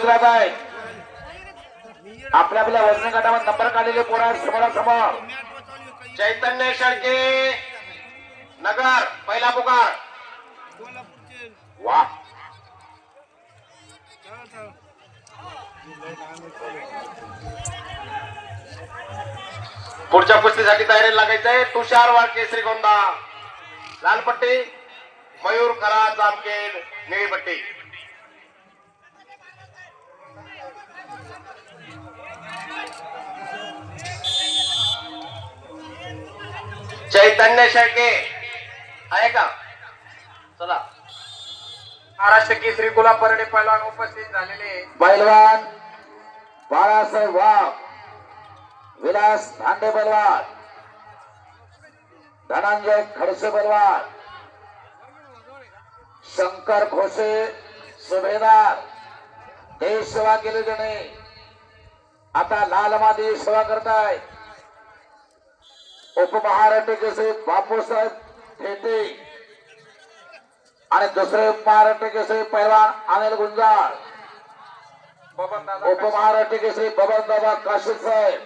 गुजरात आहे. आपल्या आपल्या वजन गटावर नंबर काढलेले पोरा समोरासमोर चैतन्य शेळके. नगर पहिला पुकार. वा. पुढच्या कुस्तीसाठी तयारी लागायचंय. तुषार वाळके श्रीगोंदा. लाल पट्टी मयूर खरा जामखेड निळी पट्टी चैतन्य शेळके आहे का? चला. महाराष्ट्र केसरी गुलाबपर्णी पैलवान उपस्थित झालेले पैलवान बाळासाहेब वाघ विलास धांडे पैलवान धनंजय खडसे पैलवान शंकर खोसे सुभेदार देश सेवा केली त्याने. आता लाल मादी सेवा करताय. उपमहाराष्ट्र केसरी बापूसाहेब ठेटे आणि दुसरे महाराष्ट्र केसरी पैलवान अनिल गुंजाळ. उपमहाराष्ट्र केसरी बबन दादा काशीद साहेब.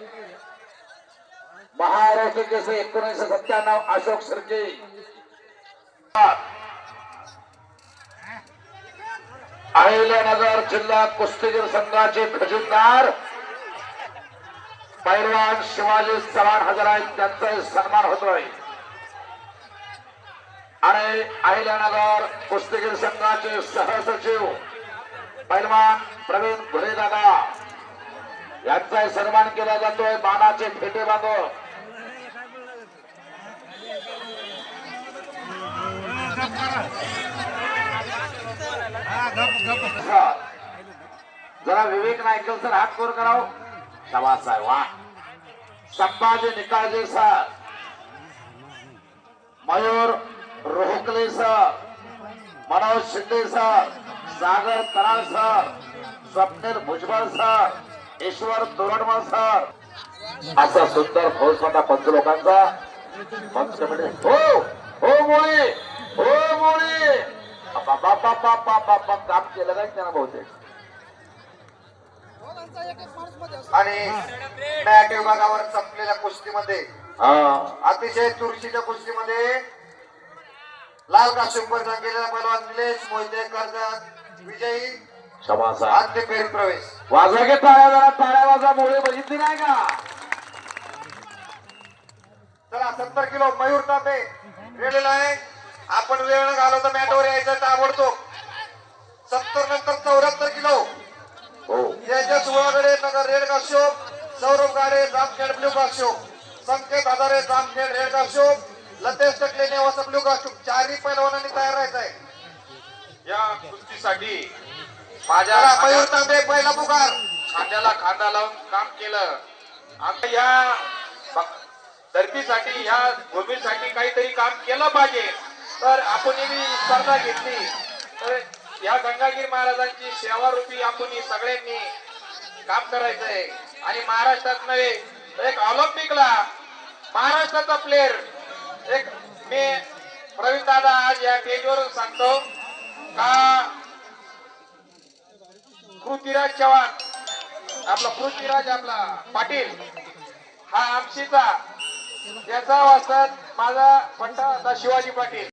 महाराष्ट्र केसरी एकोणीसशे सत्त्याण्णव अशोक सरजे अहिल्यानगर जिल्हा कुस्तीगीर संघाचे खजिनदार पैलवान शिवाजी चव्हाण हजर आहेत त्यांचाही सन्मान होतोय. आणि अहिल्यानगर कुस्तीगीर संघाचे सहसचिव पैलवान प्रवीण घुरेदादा यांचा सन्मान केला जातोय. बाणाचे फेटे बांधव. जरा विवेक नायकल सर हात कोर करावं. शाबास आहे वा Sambhaji Nikalje sir. Mayur Rohakle sir. Manoj Shinde sir. Sagar Karal sir. Swapnil Bhujbal sir. Ishwar Toranmal sir. असा सुंदर फौजफाटा पंच लोकांचा। पंच कमिटी म्हणजे हो हो मोळी हो मोळे बाबा बाबा बाबा काम केलं काय त्यांना बहुतेक? आणि मॅट विभागावर संपलेल्या कुस्तीमध्ये हा अतिशय चुरशीच्या कुस्तीमध्ये लाल कास्ट्यूम परिधान केलेला पैलवान निलेश मोहिते कर्जत विजयी फेरीत प्रवेश. वाजा घे टाळ्या जरा टाळ्या वाजा मोळे बघितली नाही का? चला सत्तर किलो मयूर तांबे रेलेला आहे. आपण वेळ न घालवता मॅटवर यायचं ताबडतोब. सत्तर नंतर चौऱ्याहत्तर किलो. रेड काश्योप सौरभ गाडे जामखेड ब्ल्यू काश्योप संकेत हजारे जामखेड रेड काश्योप लतेश टकले नेवासा ब्ल्यू काश्योप चारही पैलवानांनी तयार राहायचं आहे या कुस्तीसाठी माझ्या मयूर तांबे पहिला पुकार. खांद्याला खांदा लावून काम केलं. आता या धर्तीसाठी या भूमीसाठी काहीतरी काम केलं पाहिजे. तर आपण ही स्पर्धा घेतली. तर या गंगागीर महाराजांची सेवा रूपी आपण सगळ्यांनी काम करायचंय. आणि महाराष्ट्रात नव्हे एक ऑलिम्पिकला महाराष्ट्राचा प्लेअर एक मी प्रवीण दादा आज या स्टेजवर सांगतो का पृथ्वीराज चव्हाण आपला पृथ्वीराज आपला पाटील हा आमशीचा याचा वाचतात माझा पट्टा आता शिवाजी पाटील.